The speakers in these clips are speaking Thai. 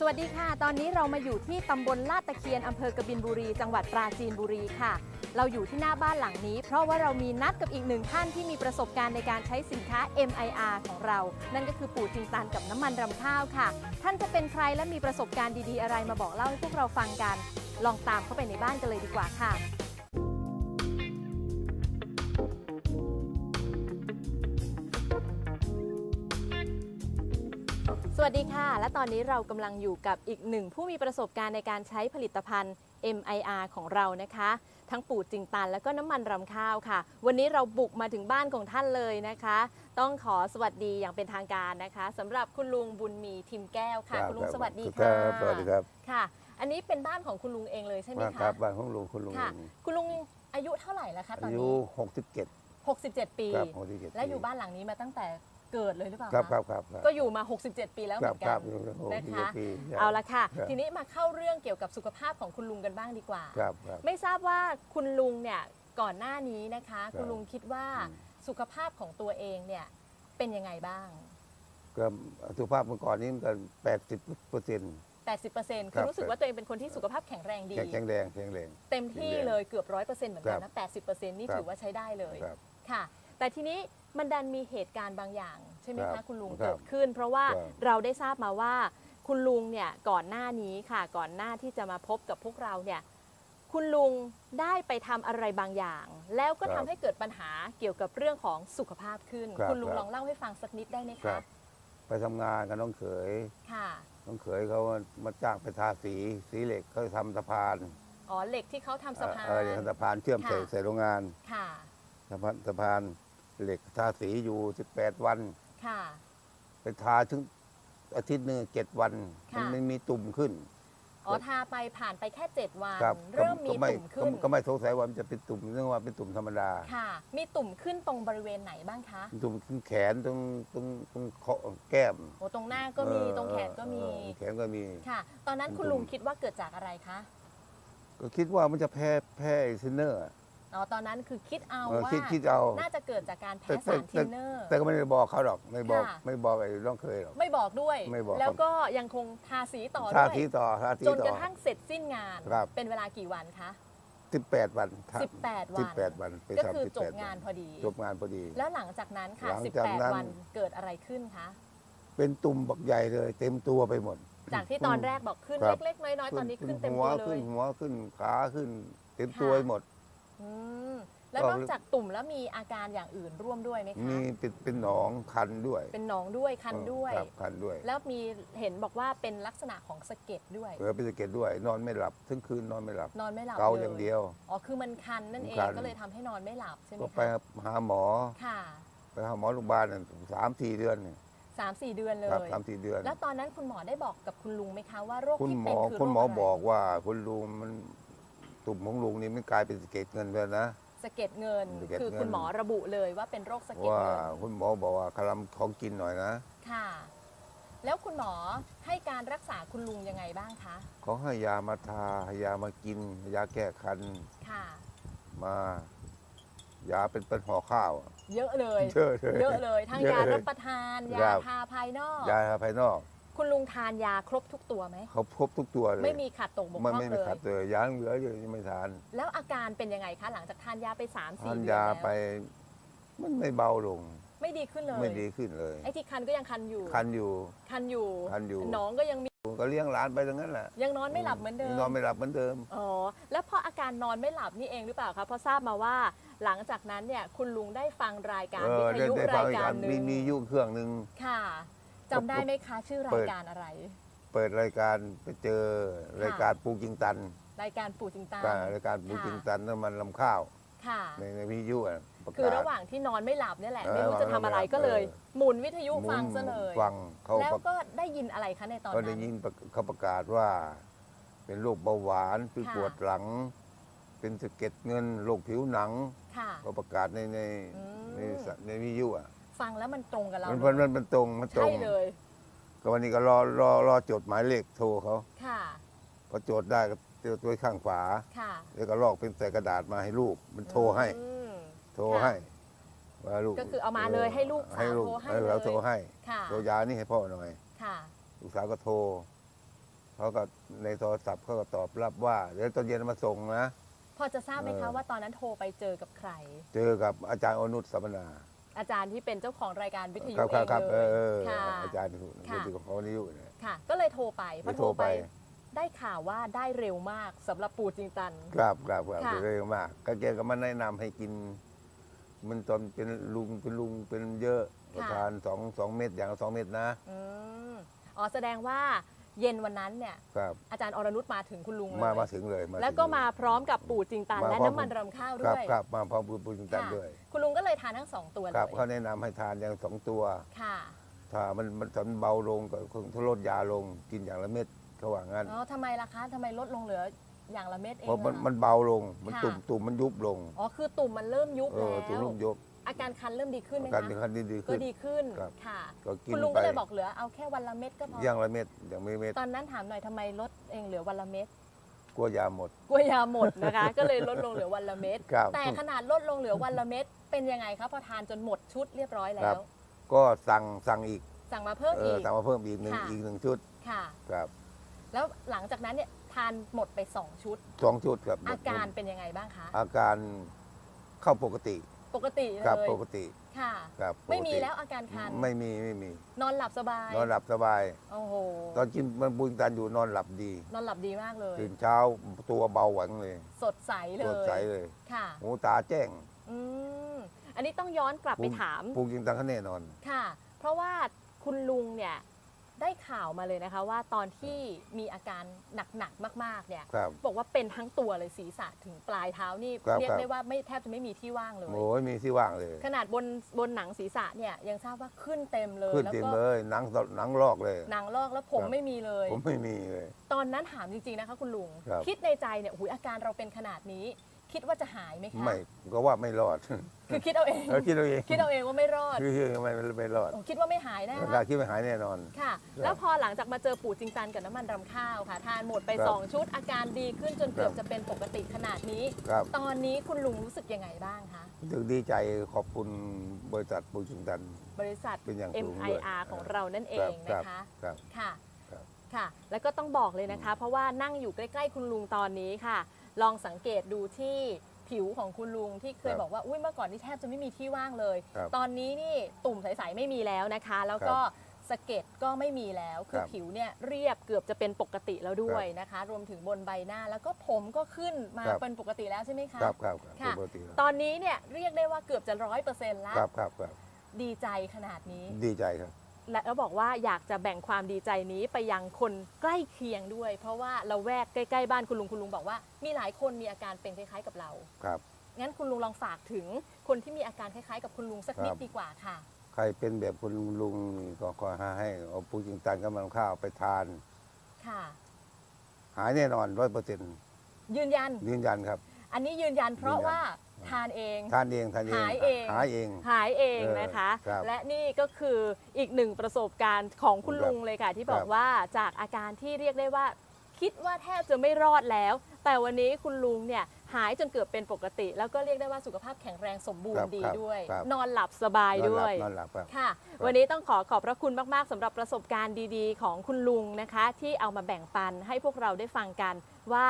สวัสดีค่ะ ตอนนี้เรามาอยู่ที่ตำบลลาดตะเคียนอำเภอกบินบุรี จังหวัดปราจีนบุรีค่ะ เราอยู่ที่หน้าบ้านหลังนี้ เพราะว่าเรามีนัดกับอีกหนึ่งท่านที่มีประสบการณ์ในการใช้สินค้า MIR ของเรา นั่นก็คือปู่จิงตันกับน้ำมันรำข้าวค่ะ ท่านจะเป็นใครและมีประสบการณ์ดีๆอะไรมาบอกเล่าให้พวกเราฟังกัน ลองตามเข้าไปในบ้านกันเลยดีกว่าค่ะ วัสดีค่ะ และตอนนี้เรากำลังอยู่กับอีกหนึ่งผู้มีประสบการณ์ในการใช้ผลิตภัณฑ์ MIR ของเรานะคะ ทั้งปูจิงตัน แล้วก็น้ำมันรำข้าวค่ะ วันนี้เราบุกมาถึงบ้านของท่านเลยนะคะ ต้องขอสวัสดีอย่างเป็นทางการนะคะสำหรับคุณลุงบุญมีทิมแก้วค่ะ คุณลุงสวัสดีคค่ะรับสวัสดีครับค่ะ อันนี้เป็นบ้านของคุณลุงเองเลยใช่ไหมมาคคะรับบ้านของลุงคุณลุงค่ะเองคุณลุงอายุเท่าไหร่แล้วคะตอนอายุนี้67 67 ปีครับ67และอยู่บ้านหลังนี้มาตั้งแต่ เกิดเลยหรือเปล่าครับคะครับครับครับก็อยู่มา 67 ปีแล้วเหครัมืบอนคกัรันบอยู่หกสิบนะคะ ปีเอาละค่ะครับทีนี้มาเข้าเรื่องเกี่ยวกับสุขภาพของคุณลุงกันบ้างดีกว่า ครับครับ ไม่ทราบว่าคุณลุงเนี่ยก่อนหน้านี้นะคะครับคุณลุงคิดว่าอืม สุขภาพของตัวเองเนี่ยเป็นยังไงบ้าง ก็สุขภาพเมื่อก่อนนี้มันก็80เปอร์เซ็นต์ 80%คคืรัอบ รู้สึกว่าตัวเองเป็นคนที่สุขภาพแข็งแรงดี แข็งแรงแข็งแรง เต็มที่แข็งแรงเลยเกือบร้อยเปอร์เซ็นต์เหมือนกันครันะบ80%นี่ครับ ถือว่าใช้ได้เลย ครับ ค่ะ แต่ทีนี้มันดันมีเหตุการณ์บางอย่าง ใช่ไหมครัคะบคุณลุงครับเกิดขึ้น เพราะว่าครับ เราได้ทราบมาว่า คุณลุงเนี่ยก่อนหน้านี้ค่ะ ก่อนหน้าที่จะมาพบกับพวกเราเนี่ยคุณลุงได้ไปทำอะไรบางอย่าง แล้วก็คทำรับให้เกิดปัญหาเกี่ยวกับเรื่องของสุขภาพขึ้นครับคุณลุงครับ ลองเล่าให้ฟังสักนิดได้ไหมครัคะบ ไปทำงานกับน้องเขย ค่ะน้องเขยเขามาจ้างไปทาสี สีเหล็กเขาทำสะพานอ๋อเหล็กที่เขาทำสะพาน เออสะพานเชื่อมใส่ค่ะ ใส่โรงงานค่ะ สะพานสะพาน เหล็กทาสีอยู่ 18 วัน ค่ะ ไปทาถึงอาทิตย์หนึ่งเจ็ดวันค่ะ มันไม่มีตุ่มขึ้น อ๋อทาไปผ่านไปแค่ 7 วัน ครับเริ่มมีก็ไตุ่มขึ้นก็ไม่สงสัยว่ามันจะเป็นตุ่มเนื่องว่าเป็นตุ่มธรรมดาค่ะ มีตุ่มขึ้นตรงบริเวณไหนบ้างคะตุ่มขึ้นแขนตรงตรงตรงคอแก้มโอ้ตรงหน้าก็มีเออตรงแขนก็มี เออแขนก็มี ค่ะ ตอนนั้นเป็นคุณตุ่มลุงคิดว่าเกิดจากอะไรคะ ก็คิดว่ามันจะแพ้แพ้ไอ้ซินเนอร์อะ อ๋อตอนนั้นคือคิดเอาเออว่าคิดคิดเอา น่าจะเกิดจากการแต่แพ้แต่สารทินเนอร์ แต่ก็ไม่ได้บอกเขาหรอก ไม่บอกค่ะ ไม่บอกไอ้น้องเคยหรอก ไม่บอกด้วย ไม่บอก แล้วก็ยังคงทาสีต่อทาด้วย ทีต่อทาทีจนต่กอ ระทั่งเสร็จสิ้นงาน ครับ เป็นเวลากี่วันคะ สิบแปดวัน18วัสิบนแปดวันไปก็ทำคือสิบจแปบดงานพอดี จบงานพอดี แล้วหลังจากนั้นค่ะ หลังจากนั้น 18 วันเกิดอะไรขึ้นคะ เป็นตุ่มบักใหญ่เลย เต็มตัวไปหมด จากที่ตอนแรกบอกขึ้นครับ เล็กๆ น้อยๆ ตอนนี้ขึ้นเต็มหัวตัวเลขึ้ย นหัวขึ้นขาขึ้น เต็มค่ะตัวไปหมด อืมแล้วก็นอกจากตุ่มแล้วมีอาการอย่างอื่นร่วมด้วยไหมคะ มีเป็นเป็นหนองคันด้วยเป็นหนองด้วยคันด้วย ครับคันด้วยแล้วมีเห็นบอกว่าเป็นลักษณะของสะเก็ดด้วย เออเป็นสะเก็ดด้วย นอนไม่หลับทั้งคืนนอนไม่หลับ นอนไม่หลับเกาลอย่างเดียว อ๋อคือมันคันนั่นเองคัน ก็เลยทำให้นอนไม่หลับใช่ไหมก็ไปคะหาหมอ ค่ะไปหาหมอโรงพยาบาลน่ะสามสี่เดือนเนี่ยสามสี่เดือนเลครับย สามสี่เดือน แล้วตอนนั้นคุณหมอได้บอกกับคุณลุงไหมคะว่าโรคคุณที่หมเป็นอคือคุณหมอโระไรบอกว่าคุณลุงมัน ตุ่มของลุงนี่มันกลายเป็นสะเก็ดเงินไปแล้วนะ สะเก็ดเงิน สะเก็ดคือเงินคุณหมอระบุเลยว่าเป็นโรคสะเก็ดว่าเงินคุณหมอบอกว่าคลำของกินหน่อยนะค่ะ แล้วคุณหมอให้การรักษาคุณลุงยังไงบ้างคะเขาให้ยามาทาให้ยามากินยาแก้คันค่ะ มา ยาเป็นเป็นห่อข้าวอะเยอะเลย เยอะเลย เยอะเลยทั้งเยอะยาเลยรับประทานครัยาบทาภายนอก ยาภายนอก คุณลุงทานยาครบทุกตัวไหม เขาพบทุกตัวเลยไม่มีขาดตกบกพมันร่องไม่เลมียขัดเลยยาเหลืออยู่ยังไม่ทานแล้วอาการเป็นยังไงคะ หลังจากทานยาไป3ามทาสี่นเดือนยาแล้วไปมันไม่เบาลง ไม่ดีขึ้นเลยไม่ดีขึ้นเลย ไอ้ที่คันก็ยังคันอยู่ คันอยู่ คันอยู่คันอยู่น้องก็ยังมีก็เลี้ยงหลานไปตรงนั้นแหละยังนอนไม่หลับเหมือนเดิม นอนไม่หลับเหมือนเดิม อ๋อ แล้วพออาการนอนไม่หลับนี่เองหรือเปล่าคะเพราะทราบมาว่า หลังจากนั้นเนี่ยคุณลุงได้ฟังรายการเอวิอทได้ยุได้ฟัรางยอีกกาอัรนหนึ่มีงมีอยุ่เครื่องหนึ่งค่ะ จำได้ไหมคะ ชื่อรายการอะไร เปิดรายการไปเจอรายการปูกิงตันรายการปู่จิงตามการรายการปูกิงตันน้ำมันลำข้าว ค่ะ ในในวิทยุอะประคือกาศระหว่างที่นอนไม่หลับเนี่ยแหละ เออไม่รู้จะทำอะไรก็เลย เออ หมุนวิทยุหมุนฟังซะเลย ฟังเขาแล้วประก็ได้ยินอะไรคะในตอนก็ได้นั้น ยินประเขาประกาศว่า เป็นโรคเบาหวานเป็นค่ะ ปวดหลัง เป็นสะเก็ดเงินโรคผิวหนังค่ะ ก็ประกาศในในอืม ในสในวิทยุอะ ฟังแล้วมันตรงกับเรามันเลมันยมันมันตรงมันตรใช่งเลย ก็วันนี้ก็รอรอรอจดหมายเลขโทรเขาค่ะ พอจดได้ก็เจอตัวข้างฝา ค่ะแล้วก็ลอกเป็นใส่กระดาษมาให้ลูก มันโทรให้ อืม โทรค่ะให้ว่าลูกก็คือเอามาเลยให้ลูกสาวให้ลูกโทรให้เออเราเลย โทรให้ค่ะ โทรยานี่ให้พ่อหน่อย ค่ะ ลูกสาวก็โทรเขาก็ในโทรศัพท์เขาก็ตอบรับว่าเดี๋ยวตอนเย็นมาส่งนะ พอจะทราบไหมเอคะอว่าตอนนั้นโทรไปเจอกับใคร เจอกับอาจารย์อนุชสัมมนา อาจารย์ที่เป็นเจ้าของรายการวิทยุครับเอครับงครับเลเอยอเออค่ะ อาจารย์ที่ค่ะที่ของเขานิยุเนี่ย ค่ะ ก็เลยโทรไปพอเลยโทโทรรไปไป ได้ข่าวว่าได้เร็วมากสำหรับปู่จิงตัน ครับครับครับค่ะ เร็วมากก็แกก็มาแนะนำให้กิน มันตอนเป็นลุงเป็นลุงเป็นเยอะประทานสองสองเม็ดอย่างละสองเม็ดนะ อืมอ๋อแสดงว่า เย็นวันนั้นเนี่ยครับอาจารย์อรนุชมาถึงคุณลุงเลยมามาถึงเลยาแล้วก็ถึงเย มาพร้อมกับปู่จิงตันมาและพร้อม น้ำมันรำข้าวคด้รับวยครับมาพร้อมปูปูจิงตันค่ะด้วย คุณลุงก็เลยทานทั้งสองตัวเลครับยเขาแนะนำให้ทานอย่างสองตัว ค่ะถ้ามันมันตอนเบาลงก็คงทลดยาลงกินอย่างละเม็ดเขาว่างั้นอ๋อทำไมล่ะคะทำไมลดลงเหลืออย่างละเม็ดเองเพราะมันล่ะ มันเบาลงมันค่ะ ตุ่มตุ่มมันยุบลง อ๋อคือตุ่มมันเริ่มยุบเอแล้อตุ่มวยุบยุบ อาการคันเริ่มดีขึ้นไหมอาคะการคันดีดีก็ขึ้น ดีขึ้นครับ ค่ะ ก็กินคุณลุงไปก็เลยบอกเหลือเอาแค่วันละเม็ดก็พออย่างละเม็ดอย่างไม่เม็ดตอนนั้นถามหน่อยทำไมลดเองเหลือวันละเม็ดกลัวยาหมด กลัวยาหมดนะคะ ก็เลยลดลงเหลือวันละเม็ดครับ แต่ขนาดลดลงเหลือวันละเม็ดเป็นยังไงคะพอทานจนหมดชุดเรียบร้อยแล้ครัว บ ก็สั่งสั่งอีกสั่งมาเพิ่มเออีอก สั่งมาเพิ่มอีกหนึ่งค่ะ อีกหนึ่งชุดค่ะ ครับแล้วหลังจากนั้นเนี่ยทานหมดไป2ชุด สองชุดครับอาการเป็นยังไงบ้างคะอาการเข้าปกติ ปกติเลครับยปกติค่ะ ครับปกติไม่มีแล้วอาการคัน ไม่มีไม่มี นอนหลับสบายนอนหลับสบาย โอ้โหตอนกินมันบุญตันอยู่นอนหลับดี นอนหลับดีมากเลย ตื่นเช้าตัวเบาหวังเลยสดใสเลสยดใสเลยค่ะ หูตาแจ้งอืมอันนี้ต้องย้อนกลับไปถามปลูกจริงตังเขาแน่นอน ค่ะ เพราะว่าคุณลุงเนี่ย ได้ข่าวมาเลยนะคะ ว่าตอนที่มีอาการหนักๆมากๆเนี่ยครับบอกว่าเป็นทั้งตัวเลยศีรษะถึงปลายเท้านี่ครับเรียกครับ ได้ว่าไม่แทบจะไม่มีที่ว่างเลย โอ้ยมีที่ว่างเลย ขนาดบนบนหนังศีรษะเนี่ยยังทราบว่าขึ้นเต็มเลยขึ้นแล้วเต็มก็เลยหนังหนังลอกเลย หนังลอกแล้วผมครับ ไม่มีเลย ผมไม่มีเลย ตอนนั้นถามจริงๆนะคะคุณลุงครับคิดในใจเนี่ยหุยอาการเราเป็นขนาดนี้ คิดว่าจะหายไหมคะไม่ก็ว่าไม่รอดคือคิดเอาเองเออคิดเอาเองคิดเอาเองว่าไม่รอดคือคือไม่ไม่รอดโอ้คิดว่าไม่หายแน่ราคิดไม่หายแน่นอนค่ะ แล้วพอหลังจากมาเจอปู่จิงตันกับน้ำมันรำข้าวค่ะ ทานหมดไปครับ2ชุดอาการดีขึ้นจนเกือบครับจะเป็นปกติขนาดนี้ครับตอนนี้คุณลุงรู้สึกยังไงบ้างคะรู้สึกดีใจขอบคุณบริษัทปูจิงตันบริษัทเป็นอย่างสูงด้วย MIR ของเรานั่นเอครับงครับนะคะครับค่ะครับค่ะ แล้วก็ต้องบอกเลยนะคะ เพราะว่านั่งอยู่ใกล้ ๆ คุณลุงตอนนี้ค่ะ ลองสังเกตดูที่ผิวของคุณลุงที่เคยบอกว่า อุ้ยเมื่อก่อนนี่แทบจะไม่มีที่ว่างเลย ครับตอนนี้นี่ตุ่มใสๆไม่มีแล้วนะคะ แล้วก็สะเก็ดก็ไม่มีแล้ว คือครับผิวเนี่ยเรียบเกือบจะเป็นปกติแล้วด้วยนะคะ รวมถึงบนใบหน้าแล้วก็ผมก็ขึ้นมาครับ เป็นปกติแล้วใช่ไหมคะ ครับครับครับค่ะ ปกติแล้วตอนนี้เนี่ยเรียกได้ว่าเกือบจะร้อยเปอร์เซ็นต์แล้วครับครับครับดีใจขนาดนี้ ดีใจครับ และแล้วบอกว่าอยากจะแบ่งความดีใจนี้ไปยังคนใกล้เคียงด้วย เพราะว่าเราแวกใกล้ๆบ้านคุณลุงคุณลุงบอกว่ามีหลายคนมีอาการเป็นคล้ายๆกับเรา ครับ งั้นคุณลุงลองฝากถึงคนที่มีอาการคล้ายๆ กับคุณลุงสักนิดครับดีกว่าค่ะ ใครเป็นแบบคุณลุงนี่ก็ขอให้เอาปูจิงตันกำลังข้าวไปทาน ค่ะ หายแน่นอนร้อยเปอร์เซ็นต์ยืนยัน ยืนยันครับ อันนี้ยืนยันเพราะยืนยัน ว่า ทานเอง ทานเองทานเองหายเอง หายเอง หายเองเออนะคะ ครับและนี่ก็คืออีกหนึ่งประสบการณ์ของคุณครับลุงเลยค่ะ ที่บอกครับ ว่าจากอาการที่เรียกได้ว่า คิดว่าแทบจะไม่รอดแล้ว แต่วันนี้คุณลุงเนี่ยหายจนเกือบเป็นปกติ แล้วก็เรียกได้ว่าสุขภาพแข็งแรงสมบูรครัณ์บดีครับด้วย ครับ นอนหลับสบายนอนหด้ลัวยนอนหลับครับ ค่ะวันนี้ต้องขอขอบพระคุณมาก ๆสำหรับประสบการณ์ดีๆ ของคุณลุงนะคะ ที่เอามาแบ่งปันให้พวกเราได้ฟังกันว่า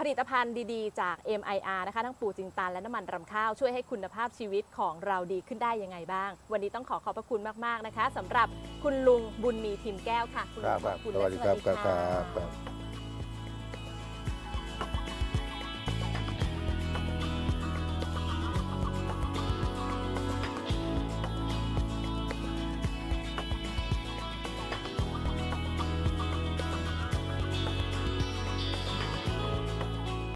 ผลิตภัณฑ์ดีๆ จาก MIR นะคะ ทั้งปู่จิงตันและน้ำมันรำข้าว ช่วยให้คุณภาพชีวิตของเราดีขึ้นได้ยังไงบ้าง วันนี้ต้องขอขอบพระคุณมาก ๆ นะคะสำหรับคุณลุงบุญมีทิมแก้วค่ะ คุณคลุรังบขอบคุณสวัสดีและครับสวัสดีครับค่ะ ครับ